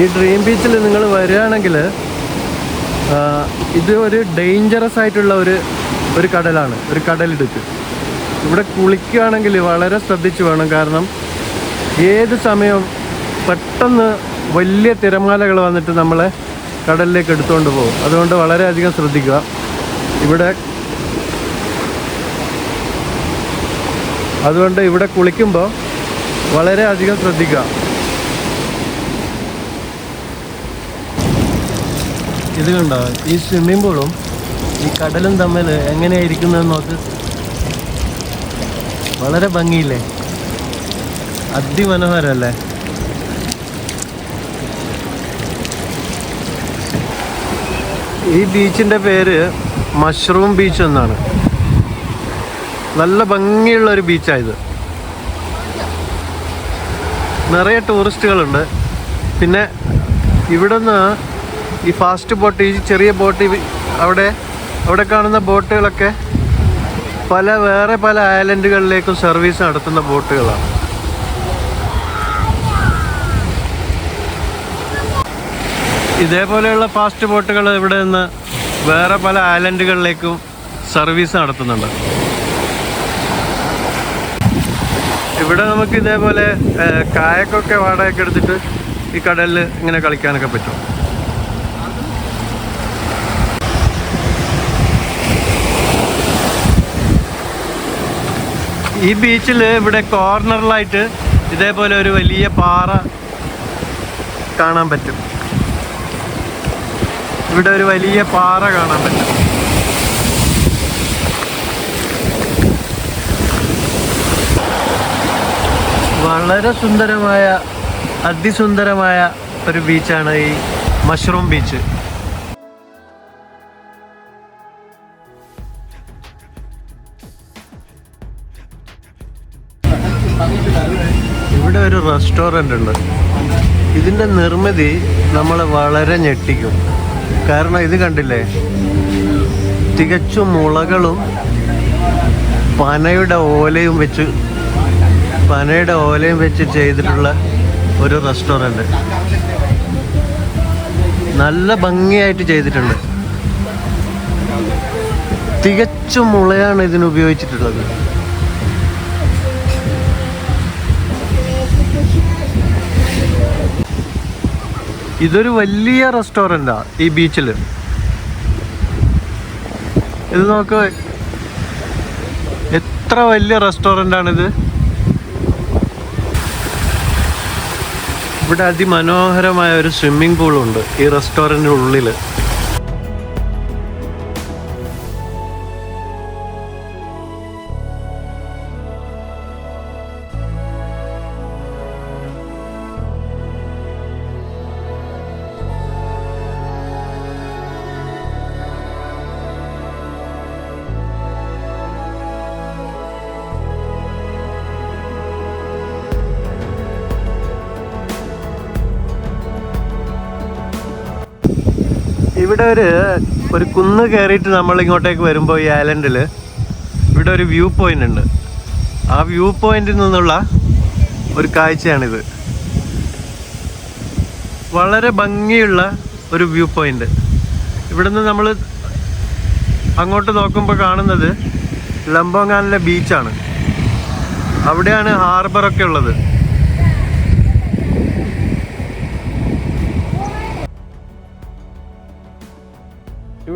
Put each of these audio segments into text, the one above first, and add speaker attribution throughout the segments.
Speaker 1: ഈ ഡ്രീം ബീച്ചിൽ നിങ്ങൾ വരികയാണെങ്കിൽ ഇത് ഒരു ഡേഞ്ചറസ് ആയിട്ടുള്ള ഒരു ഒരു കടലാണ് ഒരു കടലിടുക്ക്. ഇവിടെ കുളിക്കുകയാണെങ്കിൽ വളരെ ശ്രദ്ധിച്ചു വേണം കാരണം ഏത് സമയവും പെട്ടെന്ന് വലിയ തിരമാലകൾ വന്നിട്ട് നമ്മളെ കടലിലേക്ക് എടുത്തുകൊണ്ട് പോകും. അതുകൊണ്ട് വളരെയധികം ശ്രദ്ധിക്കുക. ഇവിടെ അതുകൊണ്ട് ഇവിടെ കുളിക്കുമ്പോൾ വളരെയധികം ശ്രദ്ധിക്കുക. ഇത് കണ്ടോ? ഈ സ്വിമ്മിംഗ് പൂളും ഈ കടലും തമ്മിൽ എങ്ങനെയായിരിക്കുന്നത് നോക്ക്. വളരെ ഭംഗിയില്ലേ? അതിമനോഹരല്ലേ ഈ ബീച്ചിന്റെ പേര് മഷ്റൂം ബീച്ച് എന്നാണ്. നല്ല ഭംഗിയുള്ള ഒരു ബീച്ചായത് നിറയെ ടൂറിസ്റ്റുകളുണ്ട്. പിന്നെ ഇവിടുന്ന് ഈ ഫാസ്റ്റ് ബോട്ട് ഈ ചെറിയ ബോട്ട് അവിടെ അവിടെ കാണുന്ന ബോട്ടുകളൊക്കെ പല വേറെ പല ഐലൻഡുകളിലേക്കും സർവീസ് നടത്തുന്ന ബോട്ടുകളാണ്. ഇതേപോലെയുള്ള ഫാസ്റ്റ് ബോട്ടുകൾ ഇവിടെ നിന്ന് വേറെ പല ഐലൻഡുകളിലേക്കും സർവീസ് നടത്തുന്നുണ്ട്. ഇവിടെ നമുക്ക് ഇതേപോലെ കായക്കൊക്കെ വാടകയ്ക്ക് എടുത്തിട്ട് ഈ കടലിൽ ഇങ്ങനെ കളിക്കാനൊക്കെ പറ്റും. ഈ ബീച്ചിൽ ഇവിടെ കോർണറിലായിട്ട് ഇതേപോലെ ഒരു വലിയ പാറ കാണാൻ പറ്റും. ഇവിടെ ഒരു വലിയ പാറ കാണാൻ പറ്റും. വളരെ സുന്ദരമായ അതിസുന്ദരമായ ഒരു ബീച്ചാണ് ഈ മഷ്റൂം ബീച്ച് റെസ്റ്റോറന്റ് ഉണ്ട് ഇതിന്റെ നിർമ്മിതി നമ്മളെ വളരെ ഞെട്ടിക്കും. കാരണം ഇത് കണ്ടില്ലേ? തികച്ചും മുളകളും പനയുടെ ഓലയും വെച്ച് പനയുടെ ഓലയും വെച്ച് ചെയ്തിട്ടുള്ള ഒരു റെസ്റ്റോറന്റ് നല്ല ഭംഗിയായിട്ട് ചെയ്തിട്ടുണ്ട്. തികച്ചും മുളയാണ് ഇതിന് ഉപയോഗിച്ചിട്ടുള്ളത്. ഇതൊരു വലിയ റെസ്റ്റോറന്റാ ഈ ബീച്ചിൽ ഇത് നോക്ക്. എത്ര വലിയ റെസ്റ്റോറന്റ് ആണിത് ഇവിടെ അതിമനോഹരമായ ഒരു സ്വിമ്മിംഗ് പൂളുണ്ട് ഈ റെസ്റ്റോറന്റിന്റെ ഇവിടെ ഒരു ഒരു കുന്ന് കയറിയിട്ട് നമ്മൾ ഇങ്ങോട്ടേക്ക് വരുമ്പോൾ ഈ ഐലൻഡിൽ ഇവിടെ ഒരു വ്യൂ പോയിന്റ് ഉണ്ട്. ആ വ്യൂ പോയിന്റിൽ നിന്നുള്ള ഒരു കാഴ്ചയാണിത്. വളരെ ഭംഗിയുള്ള ഒരു വ്യൂ പോയിന്റ് ഇവിടുന്ന് നമ്മൾ അങ്ങോട്ട് നോക്കുമ്പോൾ കാണുന്നത് ലംബോങ്ങാനിലെ ബീച്ചാണ് അവിടെയാണ് ഹാർബറൊക്കെ ഉള്ളത്.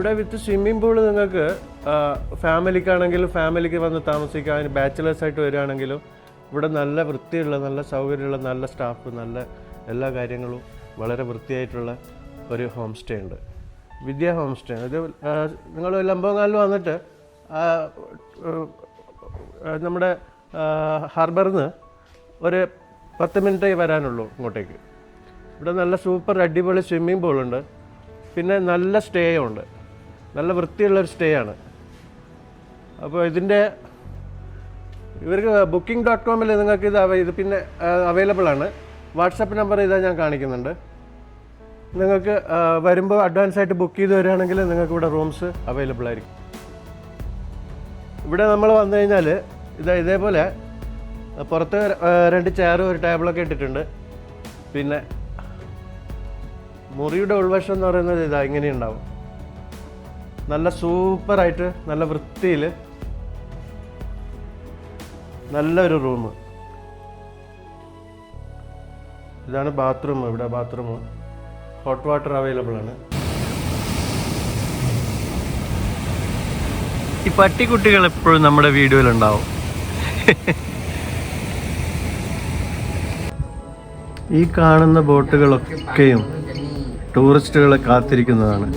Speaker 1: ഇവിടെ വിത്ത് സ്വിമ്മിംഗ് പൂൾ നിങ്ങൾക്ക് ഫാമിലിക്കാണെങ്കിലും ഫാമിലിക്ക് വന്ന് താമസിക്കാൻ ബാച്ചിലേഴ്സ് ആയിട്ട് വരികയാണെങ്കിലും ഇവിടെ നല്ല വൃത്തിയുള്ള നല്ല സൗകര്യമുള്ള നല്ല സ്റ്റാഫ് നല്ല എല്ലാ കാര്യങ്ങളും വളരെ വൃത്തിയായിട്ടുള്ള ഒരു ഹോം സ്റ്റേ ഉണ്ട്. Vidya home stay. ഇത് നിങ്ങൾ ലംബോങ്ങാലിൽ വന്നിട്ട് നമ്മുടെ ഹാർബറിൽ നിന്ന് ഒരു പത്ത് മിനിറ്റേ വരാനുള്ളൂ ഇങ്ങോട്ടേക്ക്. ഇവിടെ നല്ല സൂപ്പർ അടിപൊളി സ്വിമ്മിംഗ് പൂളുണ്ട്. പിന്നെ നല്ല സ്റ്റേ ഉണ്ട്. നല്ല വൃത്തിയുള്ളൊരു സ്റ്റേ ആണ്. അപ്പോൾ ഇതിന്റെ ഇവർക്ക് ബുക്കിംഗ് ഡോട്ട് കോമിൽ നിങ്ങൾക്ക് ഇത് ഇത് പിന്നെ അവൈലബിൾ ആണ്. വാട്സപ്പ് നമ്പർ ഇതാ ഞാൻ കാണിക്കുന്നുണ്ട്. നിങ്ങൾക്ക് വരുമ്പോൾ അഡ്വാൻസ് ആയിട്ട് ബുക്ക് ചെയ്ത് വരികയാണെങ്കിൽ നിങ്ങൾക്ക് ഇവിടെ റൂംസ് അവൈലബിൾ ആയിരിക്കും. ഇവിടെ നമ്മൾ വന്നു കഴിഞ്ഞാൽ ഇതാ ഇതേപോലെ പുറത്ത് രണ്ട് ചെയറും ഒരു ടേബിളൊക്കെ ഇട്ടിട്ടുണ്ട്. പിന്നെ മുറിയുടെ ഉൾവശം എന്ന് പറയുന്നത് ഇതാ ഇങ്ങനെ ഉണ്ടാവും. നല്ല സൂപ്പറായിട്ട് നല്ല വൃത്തിയിൽ നല്ലൊരു റൂം ഇതാണ് ബാത്റൂം ഇവിടെ ബാത്റൂം ഹോട്ട് വാട്ടർ അവൈലബിൾ ആണ്. ഈ പട്ടിക്കുട്ടികൾ എപ്പോഴും നമ്മുടെ വീഡിയോയിലുണ്ടാവും ഈ കാണുന്ന ബോട്ടുകളൊക്കെയും ടൂറിസ്റ്റുകളെ കാത്തിരിക്കുന്നതാണ്.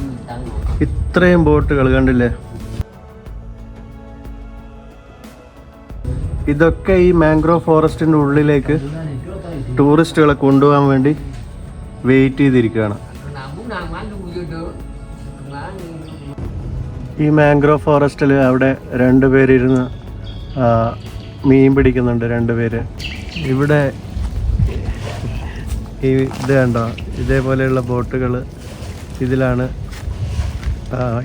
Speaker 1: ഇത്രയും ബോട്ടുകൾ കണ്ടില്ലേ? ഇതൊക്കെ ഈ മാംഗ്രോവ് ഫോറസ്റ്റിന്റെ ഉള്ളിലേക്ക് ടൂറിസ്റ്റുകളെ കൊണ്ടുപോകാൻ വേണ്ടി വെയിറ്റ് ചെയ്തിരിക്കുകയാണ്. ഈ മാംഗ്രോവ് ഫോറസ്റ്റിൽ അവിടെ രണ്ടുപേരിരുന്ന് പേരിരുന്ന് മീൻ പിടിക്കുന്നുണ്ട് രണ്ടുപേര് ഇവിടെ ഈ ഇത് കണ്ടോ? ഇതേപോലെയുള്ള ബോട്ടുകൾ ഇതിലാണ്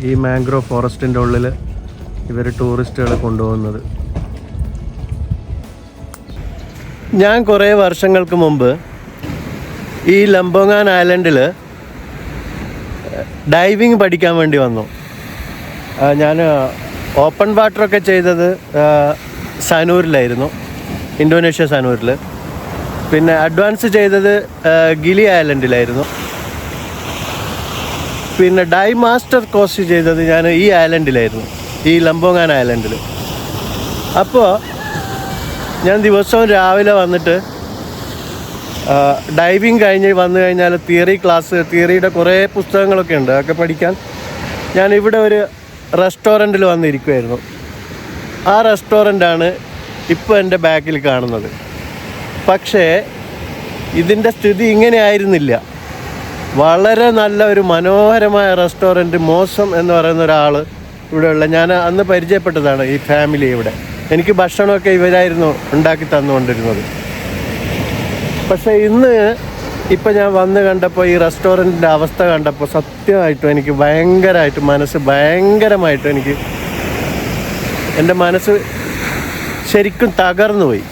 Speaker 1: ഈ മാംഗ്രോ ഫോറസ്റ്റിന്റെ ഉള്ളിൽ ഇവർ ടൂറിസ്റ്റുകളെ കൊണ്ടുപോകുന്നത്. ഞാൻ കുറേ വർഷങ്ങൾക്ക് മുമ്പ് ഈ ലംബോങ്ങാൻ ഐലൻഡിൽ ഡൈവിങ് പഠിക്കാൻ വേണ്ടി വന്നു. ഞാൻ ഓപ്പൺ വാട്ടറൊക്കെ ചെയ്തത് സനൂരിലായിരുന്നു ഇന്തോനേഷ്യ സനൂരിൽ പിന്നെ അഡ്വാൻസ് ചെയ്തത് ഗിലി ഐലൻഡിലായിരുന്നു. പിന്നെ ഡൈ മാസ്റ്റർ കോസ്റ്റ് ചെയ്തത് ഞാൻ ഈ ഐലൻഡിലായിരുന്നു. ഈ ലംബോങ്ങാൻ ഐലൻഡിൽ. അപ്പോൾ ഞാൻ ദിവസവും രാവിലെ വന്നിട്ട് ഡൈവിങ് കഴിഞ്ഞ് വന്നു കഴിഞ്ഞാൽ തിയറി ക്ലാസ് തിയറിയുടെ കുറേ പുസ്തകങ്ങളൊക്കെ ഉണ്ട് അതൊക്കെ പഠിക്കാൻ. ഞാൻ ഇവിടെ ഒരു റെസ്റ്റോറന്റിൽ വന്നിരിക്കുമായിരുന്നു ആ റെസ്റ്റോറന്റാണ് ഇപ്പോൾ എന്റെ ബാക്കിൽ കാണുന്നത്. പക്ഷേ ഇതിന്റെ സ്ഥിതി ഇങ്ങനെ ആയിരുന്നില്ല. വളരെ നല്ല ഒരു മനോഹരമായ റെസ്റ്റോറന്റ് മോശം എന്ന് പറയുന്ന ഒരാൾ ഇവിടെയുള്ള ഞാൻ അന്ന് പരിചയപ്പെട്ടതാണ് ഈ ഫാമിലി ഇവിടെ. എനിക്ക് ഭക്ഷണമൊക്കെ ഇവരായിരുന്നു ഉണ്ടാക്കി തന്നുകൊണ്ടിരുന്നത്. പക്ഷേ ഇന്ന് ഇപ്പം ഞാൻ വന്ന് കണ്ടപ്പോൾ ഈ റെസ്റ്റോറന്റിന്റെ അവസ്ഥ കണ്ടപ്പോൾ സത്യമായിട്ടും എനിക്ക് ഭയങ്കരമായിട്ട് മനസ്സ് ഭയങ്കരമായിട്ട് എനിക്ക് എന്റെ മനസ്സ് ശരിക്കും തകർന്നു പോയി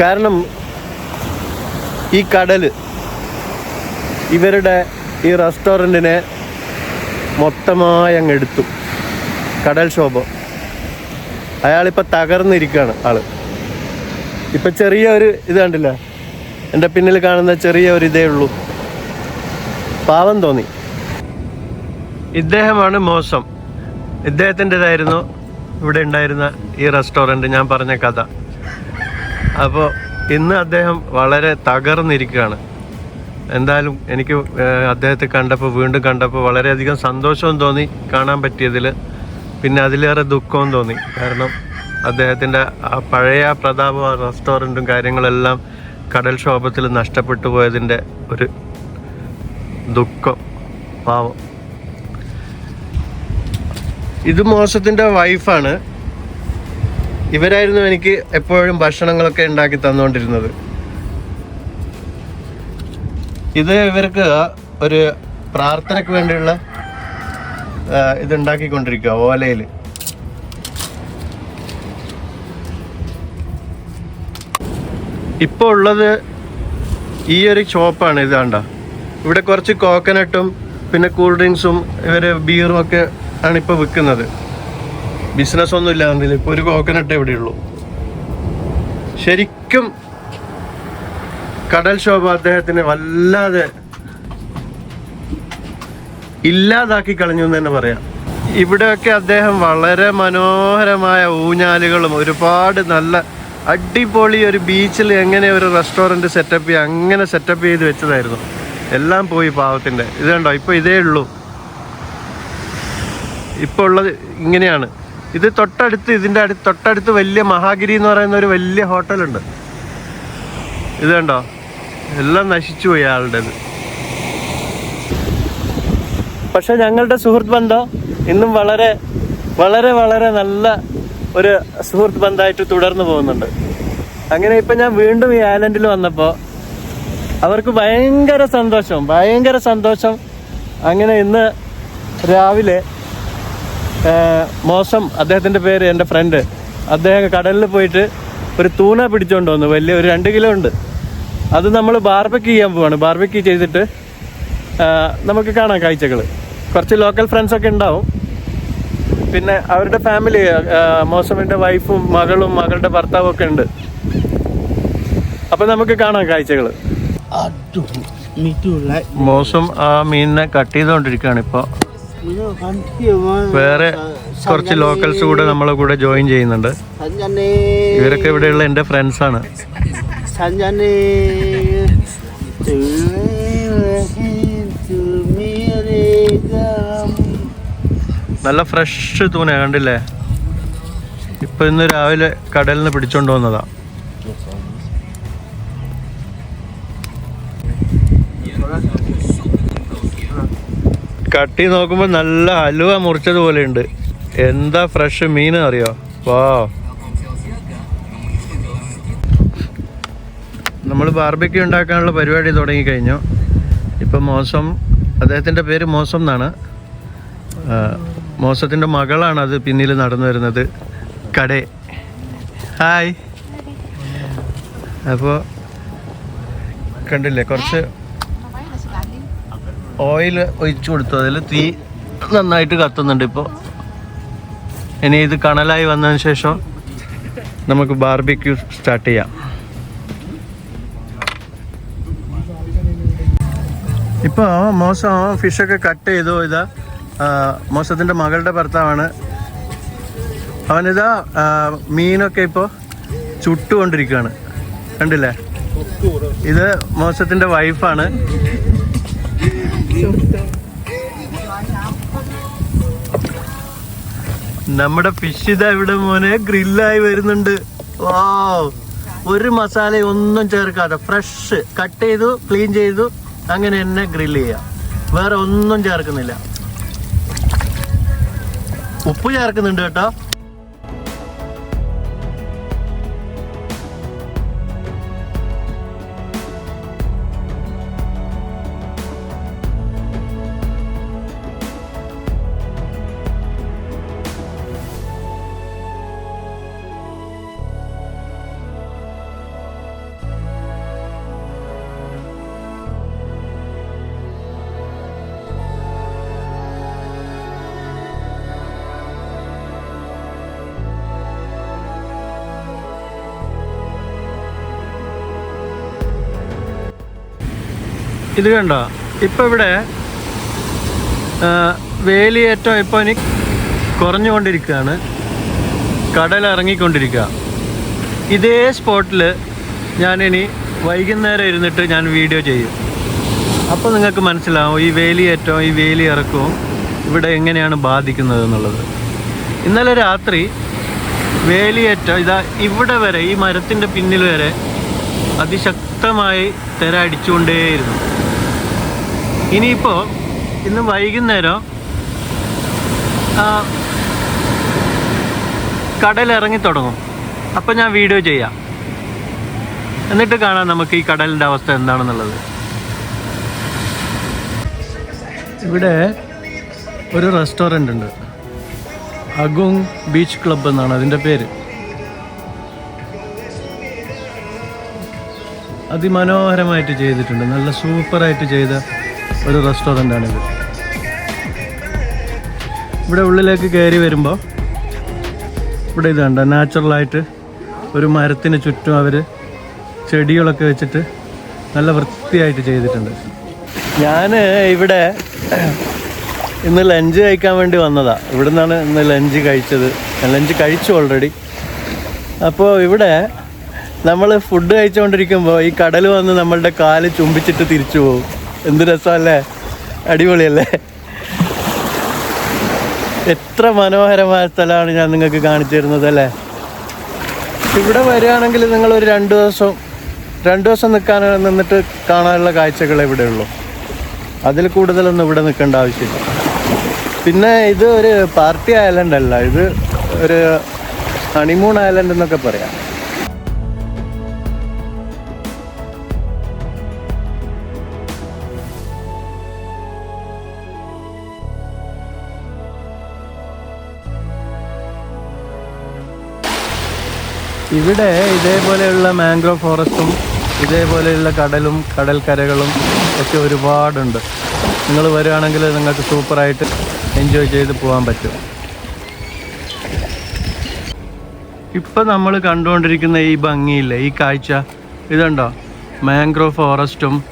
Speaker 1: കാരണം ഈ കടൽ ഇവരുടെ ഈ റെസ്റ്റോറന്റിനെ മൊത്തമായി അങ്ങ് എടുത്തു. കടൽ ശോഭ അയാളിപ്പോൾ തകർന്നിരിക്കുകയാണ് ആൾ. ഇപ്പം ചെറിയ ഒരു ഇത് കണ്ടില്ല? എന്റെ പിന്നിൽ കാണുന്ന ചെറിയ ഒരു ഇതേ ഉള്ളൂ. പാവം തോന്നി. ഇദ്ദേഹമാണ് മോശം. ഇദ്ദേഹത്തിന്റെതായിരുന്നു ഇവിടെ ഉണ്ടായിരുന്ന ഈ റെസ്റ്റോറന്റ് ഞാൻ പറഞ്ഞ കഥ. അപ്പോൾ ഇന്ന് അദ്ദേഹം വളരെ തകർന്നിരിക്കുകയാണ്. എന്തായാലും എനിക്ക് അദ്ദേഹത്തെ കണ്ടപ്പോൾ വീണ്ടും കണ്ടപ്പോൾ വളരെയധികം സന്തോഷവും തോന്നി കാണാൻ പറ്റിയതിൽ പിന്നെ അതിലേറെ ദുഃഖവും തോന്നി. കാരണം അദ്ദേഹത്തിന്റെ ആ പഴയ പ്രതാപ റെസ്റ്റോറന്റും കാര്യങ്ങളെല്ലാം കടൽക്ഷോഭത്തിൽ നഷ്ടപ്പെട്ടു പോയതിന്റെ ഒരു ദുഃഖം പാവം. ഇത് മോശത്തിന്റെ വൈഫാണ്. ഇവരായിരുന്നു എനിക്ക് എപ്പോഴും ഭക്ഷണങ്ങളൊക്കെ ഉണ്ടാക്കി തന്നുകൊണ്ടിരുന്നത്. ഇത് ഇവർക്ക് ഒരു പ്രാർത്ഥനയ്ക്ക് വേണ്ടിയുള്ള ഇത് ഉണ്ടാക്കിക്കൊണ്ടിരിക്കുക ഓലയിൽ ഇപ്പോൾ ഉള്ളത് ഈ ഒരു ഷോപ്പാണ് ഇത് കണ്ട? ഇവിടെ കുറച്ച് കോക്കനട്ടും പിന്നെ കൂൾ ഡ്രിങ്ക്സും ഇവർ ബീറും ഒക്കെ ആണ് ഇപ്പോൾ വിൽക്കുന്നത് ബിസിനസ് ഒന്നും ഇല്ല ഇപ്പോൾ ഒരു കോക്കനട്ട് ഇവിടെയുള്ളൂ. ഉള്ളൂ ശരിക്കും കടൽ ശോഭ അദ്ദേഹത്തിന് വല്ലാതെ ഇല്ലാതാക്കി കളഞ്ഞു എന്ന് തന്നെ പറയാം. ഇവിടെയൊക്കെ അദ്ദേഹം വളരെ മനോഹരമായ ഊഞ്ഞാലുകളും ഒരുപാട് നല്ല അടിപൊളി ഒരു ബീച്ചിൽ എങ്ങനെ ഒരു റെസ്റ്റോറന്റ് സെറ്റപ്പ് ചെയ്യുക അങ്ങനെ സെറ്റപ്പ് ചെയ്ത് വെച്ചതായിരുന്നു. എല്ലാം പോയി പാവത്തിന്റെ. ഇത് കണ്ടോ? ഇപ്പോൾ ഇതേ ഉള്ളൂ. ഇപ്പോൾ ഉള്ളത് ഇങ്ങനെയാണ്. ഇത് തൊട്ടടുത്ത് ഇതിന്റെ അടുത്ത് തൊട്ടടുത്ത് വലിയ മഹാഗിരി എന്ന് പറയുന്ന ഒരു വലിയ ഹോട്ടലുണ്ട്. ഇത് കണ്ടോ? എല്ലാം നശിച്ചു പോയി ആളുടേത്. പക്ഷെ ഞങ്ങളുടെ സുഹൃത്ത് ബന്ധം ഇന്നും വളരെ വളരെ വളരെ നല്ല ഒരു സുഹൃത്ത് ബന്ധമായിട്ട് തുടർന്നു പോകുന്നുണ്ട്. അങ്ങനെ ഇപ്പൊ ഞാൻ വീണ്ടും ഈ ആലൻഡിൽ വന്നപ്പോൾ അവർക്ക് ഭയങ്കര സന്തോഷം ഭയങ്കര സന്തോഷം. അങ്ങനെ ഇന്ന് രാവിലെ മോശം അദ്ദേഹത്തിന്റെ പേര് എന്റെ ഫ്രണ്ട് അദ്ദേഹം കടലിൽ പോയിട്ട് ഒരു തൂണ പിടിച്ചോണ്ട് വന്നു. വലിയ ഒരു രണ്ട് കിലോ ഉണ്ട്. അത് നമ്മൾ ബാർബക്യൂ ചെയ്യാൻ പോവാണ്. ബാർബക്യൂ ചെയ്തിട്ട് നമുക്ക് കാണാം കാഴ്ചകൾ കുറച്ച് ലോക്കൽ ഫ്രണ്ട്സൊക്കെ ഉണ്ടാവും. പിന്നെ അവരുടെ ഫാമിലി മോസമിന്റെ വൈഫും മകളും മകളുടെ ഭർത്താവും ഒക്കെ ഉണ്ട്. അപ്പം നമുക്ക് കാണാം കാഴ്ചകൾ മോശം ആ മീനിനെ കട്ട് ചെയ്തുകൊണ്ടിരിക്കുകയാണ് ഇപ്പോൾ. വേറെ കുറച്ച് ലോക്കൽസ് കൂടെ നമ്മളെ കൂടെ ജോയിൻ ചെയ്യുന്നുണ്ട്. ഇവരൊക്കെ ഇവിടെയുള്ള എന്റെ ഫ്രണ്ട്സാണ്
Speaker 2: Tu tu miregam.
Speaker 1: നല്ല ഫ്രഷ് തൂന കണ്ടില്ലേ? ഇപ്പൊ ഇന്ന് രാവിലെ കടലിൽ നിന്ന് പിടിച്ചോണ്ട് വന്നതാ. കട്ടി നോക്കുമ്പോ നല്ല ഹലുവ മുറിച്ചതുപോലെ ഉണ്ട് എന്താ ഫ്രഷ് മീൻ അറിയോ വാ. നമ്മൾ ബാർബിക്യൂ ഉണ്ടാക്കാനുള്ള പരിപാടി തുടങ്ങിക്കഴിഞ്ഞു ഇപ്പം മോശം അദ്ദേഹത്തിന്റെ പേര് മോശം എന്നാണ്. മോശത്തിന്റെ മകളാണ് അത് പിന്നിൽ നടന്നു വരുന്നത്. കടേ. ഹായ്. അപ്പോൾ കണ്ടില്ലേ കുറച്ച് ഓയിൽ ഒഴിച്ചു കൊടുത്തു. അതിൽ തീ നന്നായിട്ട് കത്തുന്നുണ്ട് ഇപ്പോൾ ഇനി ഇത് കണലായി വന്നതിന് ശേഷം നമുക്ക് ബാർബിക്യൂ സ്റ്റാർട്ട് ചെയ്യാം. ഇപ്പോൾ മോശം ഫിഷൊക്കെ കട്ട് ചെയ്തു ഇതാ. മോശത്തിന്റെ മകളുടെ ഭർത്താവാണ്. അവനിതാ മീനൊക്കെ ഇപ്പോൾ ചുട്ടുകൊണ്ടിരിക്കുകയാണ്. കണ്ടില്ലേ? ഇത് മോശത്തിന്റെ വൈഫാണ്. നമ്മുടെ ഫിഷ് ഇതാ ഇവിടെ മോനെ ഗ്രില്ലായി വരുന്നുണ്ട്. വാ. ഒരു മസാല ഒന്നും ചേർക്കാതെ ഫ്രഷ്. കട്ട് ചെയ്തു ക്ലീൻ ചെയ്തു. അങ്ങനെ തന്നെ ഗ്രില്ല് ചെയ്യാം. വേറെ ഒന്നും ചേർക്കുന്നില്ല. ഉപ്പ് ചേർക്കുന്നുണ്ട് കേട്ടോ. ഇത് കണ്ടോ? ഇപ്പൊ ഇവിടെ വേലിയേറ്റം ഇപ്പോൾ ഇനി കുറഞ്ഞുകൊണ്ടിരിക്കുകയാണ്. കടൽ ഇറങ്ങിക്കൊണ്ടിരിക്കുക. ഇതേ സ്പോട്ടിൽ ഞാനിനി വൈകുന്നേരം ഇരുന്നിട്ട് ഞാൻ വീഡിയോ ചെയ്യും. അപ്പോൾ നിങ്ങൾക്ക് മനസ്സിലാവും ഈ വേലിയേറ്റവും ഈ വേലി ഇറക്കവും ഇവിടെ എങ്ങനെയാണ് ബാധിക്കുന്നത് എന്നുള്ളത്. ഇന്നലെ രാത്രി വേലിയേറ്റം ഇതാ ഇവിടെ വരെ ഈ മരത്തിന്റെ പിന്നിൽ വരെ അതിശക്തമായി തിര അടിച്ചുകൊണ്ടേയിരുന്നു. ഇനിയിപ്പോൾ ഇന്ന് വൈകുന്നേരം കടലിറങ്ങി തുടങ്ങും. അപ്പം ഞാൻ വീഡിയോ ചെയ്യാം. എന്നിട്ട് കാണാം നമുക്ക് ഈ കടലിന്റെ അവസ്ഥ എന്താണെന്നുള്ളത്. ഇവിടെ ഒരു റെസ്റ്റോറന്റ് ഉണ്ട്. അഗുങ് ബീച്ച് ക്ലബ്ബ് എന്നാണ് അതിന്റെ പേര്. അതിമനോഹരമായിട്ട് ചെയ്തിട്ടുണ്ട്. നല്ല സൂപ്പറായിട്ട് ചെയ്ത ഒരു റെസ്റ്റോറന്റാണിത്. ഇവിടെ ഉള്ളിലേക്ക് കയറി വരുമ്പോൾ ഇവിടെ ഇത് കണ്ട? നാച്ചുറലായിട്ട് ഒരു മരത്തിന് ചുറ്റും അവർ ചെടികളൊക്കെ വെച്ചിട്ട് നല്ല വൃത്തിയായിട്ട് ചെയ്തിട്ടുണ്ട്. ഞാൻ ഇവിടെ ഇന്ന് ലഞ്ച് കഴിക്കാൻ വേണ്ടി വന്നതാണ് ഇവിടെ നിന്നാണ് ഇന്ന് ലഞ്ച് കഴിച്ചത്. ലഞ്ച് കഴിച്ചു ഓൾറെഡി അപ്പോൾ ഇവിടെ നമ്മൾ ഫുഡ് കഴിച്ചുകൊണ്ടിരിക്കുമ്പോൾ ഈ കടൽ വന്ന് നമ്മളുടെ കാൽ ചുംബിച്ചിട്ട് തിരിച്ചു പോകും. എന്ത് രസമല്ലേ? അടിപൊളിയല്ലേ? എത്ര മനോഹരമായ സ്ഥലമാണ് ഞാൻ നിങ്ങൾക്ക് കാണിച്ചു തരുന്നത് അല്ലേ? ഇവിടെ വരികയാണെങ്കിൽ നിങ്ങൾ ഒരു രണ്ട് ദിവസം രണ്ട് ദിവസം നിൽക്കാൻ നിന്നിട്ട് കാണാനുള്ള കാഴ്ചകൾ ഇവിടെ ഉള്ളൂ. അതിൽ കൂടുതലൊന്നും ഇവിടെ നിൽക്കേണ്ട ആവശ്യമില്ല. പിന്നെ ഇത് ഒരു പാർട്ടി ഐലൻഡ് അല്ല ഇത് ഒരു ഹണിമൂൺ ഐലൻഡ് എന്നൊക്കെ പറയാം. ഇവിടെ ഇതേപോലെയുള്ള മാംഗ്രോവ് ഫോറസ്റ്റും ഇതേപോലെയുള്ള കടലും കടൽക്കരകളും ഒക്കെ ഒരുപാടുണ്ട്. നിങ്ങൾ വരുവാണെങ്കിൽ നിങ്ങൾക്ക് സൂപ്പറായിട്ട് എൻജോയ് ചെയ്ത് പോകാൻ പറ്റും. ഇപ്പം നമ്മൾ കണ്ടുകൊണ്ടിരിക്കുന്ന ഈ ഭംഗിയില്ലേ ഈ കാഴ്ച? ഇതുണ്ടോ? മാംഗ്രോ ഫോറസ്റ്റും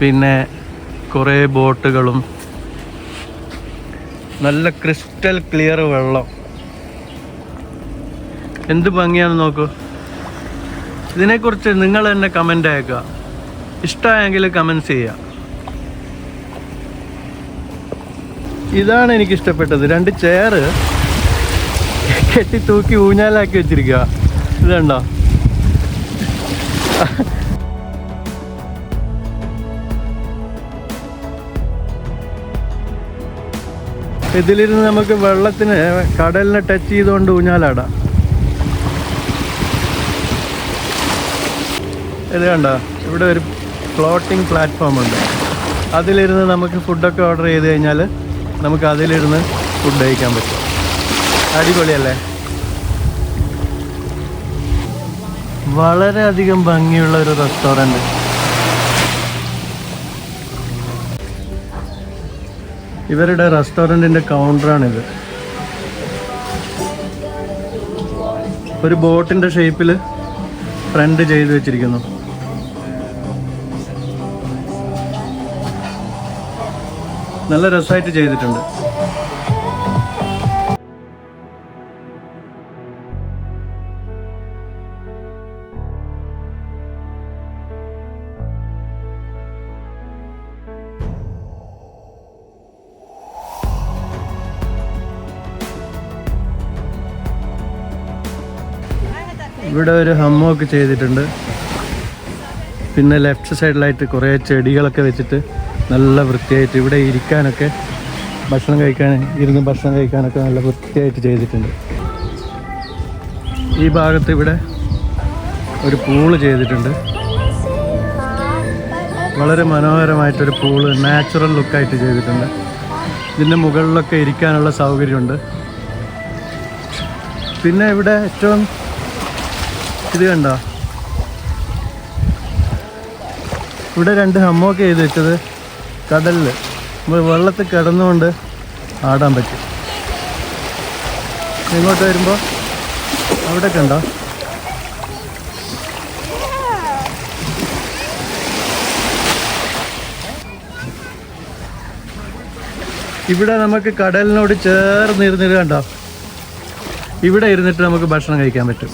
Speaker 1: പിന്നെ കുറേ ബോട്ടുകളും. നല്ല ക്രിസ്റ്റൽ ക്ലിയർ വെള്ളം. എന്ത് ഭംഗിയാണെന്ന് നോക്കൂ. ഇതിനെക്കുറിച്ച് നിങ്ങൾ തന്നെ കമന്റ് അയക്കുക. ഇഷ്ടമായെങ്കിൽ കമൻസ് ചെയ്യുക. ഇതാണ് എനിക്ക് ഇഷ്ടപ്പെട്ടത്. രണ്ട് ചെയർ കെട്ടി തൂക്കി ഊഞ്ഞാലാക്കി വെച്ചിരിക്കുക. ഇതുണ്ടോ ഇതിലിരുന്ന് നമുക്ക് വെള്ളത്തിന് കടലിനെ ടച്ച് ചെയ്തുകൊണ്ട് ഊഞ്ഞാലാടാം. ഇത് കണ്ടോ? ഇവിടെ ഒരു ഫ്ലോട്ടിംഗ് പ്ലാറ്റ്ഫോം ഉണ്ട്. അതിലിരുന്ന് നമുക്ക് ഫുഡൊക്കെ ഓർഡർ ചെയ്ത് കഴിഞ്ഞാൽ നമുക്ക് അതിലിരുന്ന് ഫുഡ് കഴിക്കാൻ പറ്റും. അടിപൊളിയല്ലേ? വളരെയധികം ഭംഗിയുള്ള ഒരു റെസ്റ്റോറന്റ് ഇവരുടെ റെസ്റ്റോറന്റിന്റെ കൗണ്ടറാണിത് ഒരു ബോട്ടിന്റെ ഷേപ്പിൽ ഫ്രണ്ട് ചെയ്ത് വെച്ചിരിക്കുന്നു. നല്ല രസമായിട്ട് ചെയ്തിട്ടുണ്ട്. ഇവിടെ ഒരു ഹമ്മൊക്കെ ചെയ്തിട്ടുണ്ട്. പിന്നെ ലെഫ്റ്റ് സൈഡിലായിട്ട് കുറേ ചെടികളൊക്കെ വെച്ചിട്ട് നല്ല വൃത്തിയായിട്ട് ഇവിടെ ഇരിക്കാനൊക്കെ ഭക്ഷണം കഴിക്കാൻ ഇരുന്ന് ഭക്ഷണം കഴിക്കാനൊക്കെ നല്ല വൃത്തിയായിട്ട് ചെയ്തിട്ടുണ്ട്. ഈ ഭാഗത്ത് ഇവിടെ ഒരു പൂൾ ചെയ്തിട്ടുണ്ട്. വളരെ മനോഹരമായിട്ടൊരു പൂൾ നാച്ചുറൽ ലുക്കായിട്ട് ചെയ്തിട്ടുണ്ട്. ഇതിന്റെ മുകളിലൊക്കെ ഇരിക്കാനുള്ള സൗകര്യമുണ്ട്. പിന്നെ ഇവിടെ ഏറ്റവും ഇത് കണ്ടോ? ഇവിടെ രണ്ട് ഹമ്മൊക്കെ ചെയ്ത് വെച്ചത് കടലിൽ നമ്മൾ വെള്ളത്തിൽ കിടന്നുകൊണ്ട് ആടാൻ പറ്റും. ഇങ്ങോട്ട് വരുമ്പോൾ അവിടെ കണ്ടോ? ഇവിടെ നമുക്ക് കടലിനോട് ചേർന്ന് ഇരുന്നിട്ട് കണ്ടോ? ഇവിടെ ഇരുന്നിട്ട് നമുക്ക് ഭക്ഷണം കഴിക്കാൻ പറ്റും.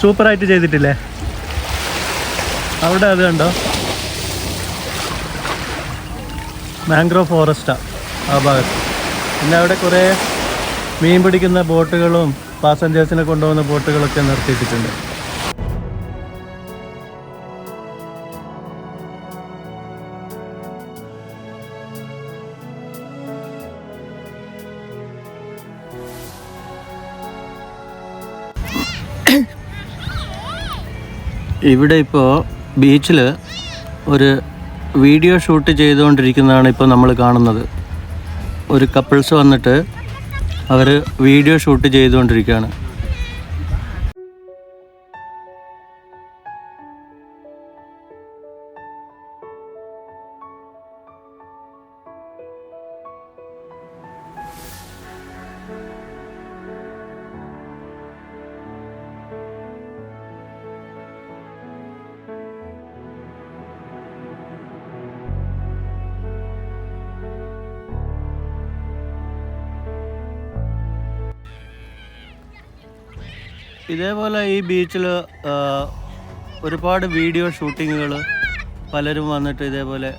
Speaker 1: സൂപ്പറായിട്ട് ചെയ്തിട്ടില്ലേ? അവിടെ അത് കണ്ടോ? മാംഗ്രോ ഫോറസ്റ്റാണ് ആ ഭാഗത്ത്. പിന്നെ അവിടെ കുറേ മീൻ പിടിക്കുന്ന ബോട്ടുകളും പാസഞ്ചേഴ്സിനെ കൊണ്ടുപോകുന്ന ബോട്ടുകളൊക്കെ നിർത്തിയിട്ടിട്ടുണ്ട്. ഇവിടെ ഇപ്പോൾ ബീച്ചിൽ ഒരു വീഡിയോ ഷൂട്ട് ചെയ്തുകൊണ്ടിരിക്കുന്നതാണ് ഇപ്പോൾ നമ്മൾ കാണുന്നത്. ഒരു കപ്പിൾസ് വന്നിട്ട് അവർ വീഡിയോ ഷൂട്ട് ചെയ്തുകൊണ്ടിരിക്കുകയാണ്. ഇതേപോലെ ഈ ബീച്ചിൽ ഒരുപാട് വീഡിയോ ഷൂട്ടിങ്ങുകൾ പലരും വന്നിട്ട് ഇതേപോലെ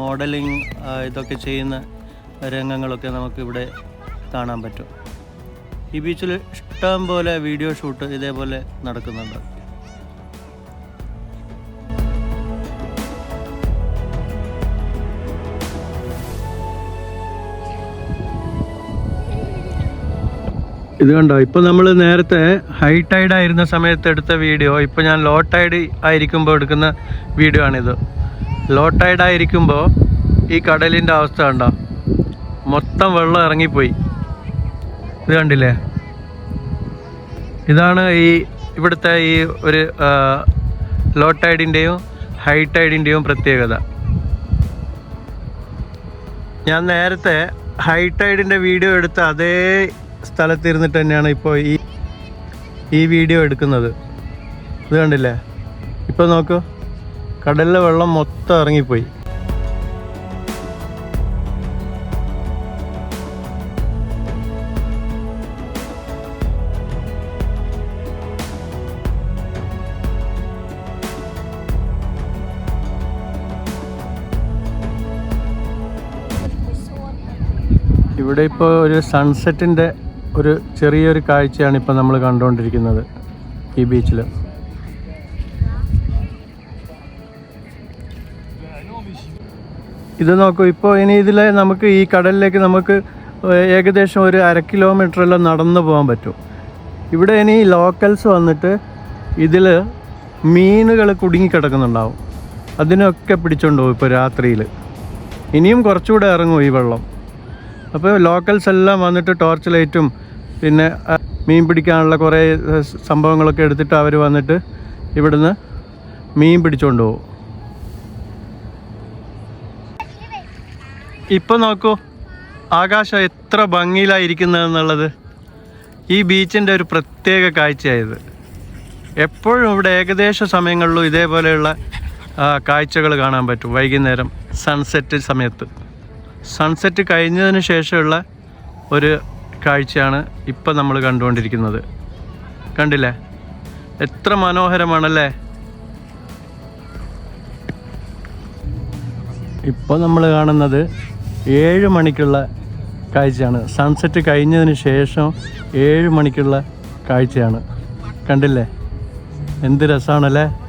Speaker 1: മോഡലിംഗ് ഇതൊക്കെ ചെയ്യുന്ന രംഗങ്ങളൊക്കെ നമുക്കിവിടെ കാണാൻ പറ്റും. ഈ ബീച്ചിൽ ഇഷ്ടം പോലെ വീഡിയോ ഷൂട്ട് ഇതേപോലെ നടക്കുന്നുണ്ട്. ഇത് കണ്ടോ? ഇപ്പൊ നമ്മൾ നേരത്തെ ഹൈ ടൈഡ് ആയിരുന്ന സമയത്ത് എടുത്ത വീഡിയോ ഇപ്പൊ ഞാൻ ലോ ടൈഡ് ആയിരിക്കുമ്പോൾ എടുക്കുന്ന വീഡിയോ ആണിത്. ലോ ടൈഡ് ആയിരിക്കുമ്പോൾ ഈ കടലിന്റെ അവസ്ഥ കണ്ടോ? മൊത്തം വെള്ളം ഇറങ്ങിപ്പോയി. ഇത് കണ്ടില്ലേ? ഇതാണ് ഈ ഇവിടുത്തെ ഈ ഒരു ലോ ടൈഡിന്റെയും ഹൈ ടൈഡിന്റെയും പ്രത്യേകത. ഞാൻ നേരത്തെ ഹൈ ടൈഡിന്റെ വീഡിയോ എടുത്ത അതേ സ്ഥലത്തിരുന്നിട്ട് തന്നെയാണ് ഇപ്പോൾ ഈ ഈ വീഡിയോ എടുക്കുന്നത്. ഇത് കണ്ടില്ലേ? ഇപ്പോൾ നോക്കൂ. കടലിലെ വെള്ളം മൊത്തം ഇറങ്ങിപ്പോയി. ഇവിടെ ഇപ്പോൾ ഒരു സൺസെറ്റിന്റെ ഒരു ചെറിയൊരു കാഴ്ചയാണ് ഇപ്പം നമ്മൾ കണ്ടുകൊണ്ടിരിക്കുന്നത് ഈ ബീച്ചിൽ. ഇത് നോക്കൂ ഇപ്പോൾ ഇനി ഇതിൽ നമുക്ക് ഈ കടലിലേക്ക് നമുക്ക് ഏകദേശം ഒരു അര കിലോമീറ്ററെല്ലാം നടന്നു പോകാൻ പറ്റും. ഇവിടെ ഇനി ലോക്കൽസ് വന്നിട്ട് ഇതിൽ മീനുകൾ കുടുങ്ങിക്കിടക്കുന്നുണ്ടാവും. അതിനൊക്കെ പിടിച്ചോണ്ട് പോകും ഇപ്പോൾ രാത്രിയിൽ ഇനിയും കുറച്ചുകൂടെ ഇറങ്ങും ഈ വെള്ളം. അപ്പോൾ ലോക്കൽസ് എല്ലാം വന്നിട്ട് ടോർച്ച് ലൈറ്റും പിന്നെ മീൻ പിടിക്കാനുള്ള കുറേ സംഭവങ്ങളൊക്കെ എടുത്തിട്ട് അവർ വന്നിട്ട് ഇവിടുന്ന് മീൻ പിടിച്ചുകൊണ്ട് പോകും ഇപ്പം നോക്കൂ ആകാശം എത്ര ഭംഗിയിലായിരിക്കുന്നതെന്നുള്ളത്. ഈ ബീച്ചിന്റെ ഒരു പ്രത്യേക കാഴ്ചയായത്. എപ്പോഴും ഇവിടെ ഏകദേശ സമയങ്ങളിലും ഇതേപോലെയുള്ള കാഴ്ചകൾ കാണാൻ പറ്റും. വൈകുന്നേരം സൺസെറ്റ് സമയത്ത്. സൺസെറ്റ് കഴിഞ്ഞതിന് ശേഷമുള്ള ഒരു കാഴ്ചയാണ് ഇപ്പം നമ്മൾ കണ്ടുകൊണ്ടിരിക്കുന്നത്. കണ്ടില്ലേ? എത്ര മനോഹരമാണല്ലേ? ഇപ്പോൾ നമ്മൾ കാണുന്നത് ഏഴ് മണിക്കുള്ള കാഴ്ചയാണ്. സൺസെറ്റ് കഴിഞ്ഞതിന് ശേഷം ഏഴ് മണിക്കുള്ള കാഴ്ചയാണ്. കണ്ടില്ലേ? എന്ത് രസമാണല്ലേ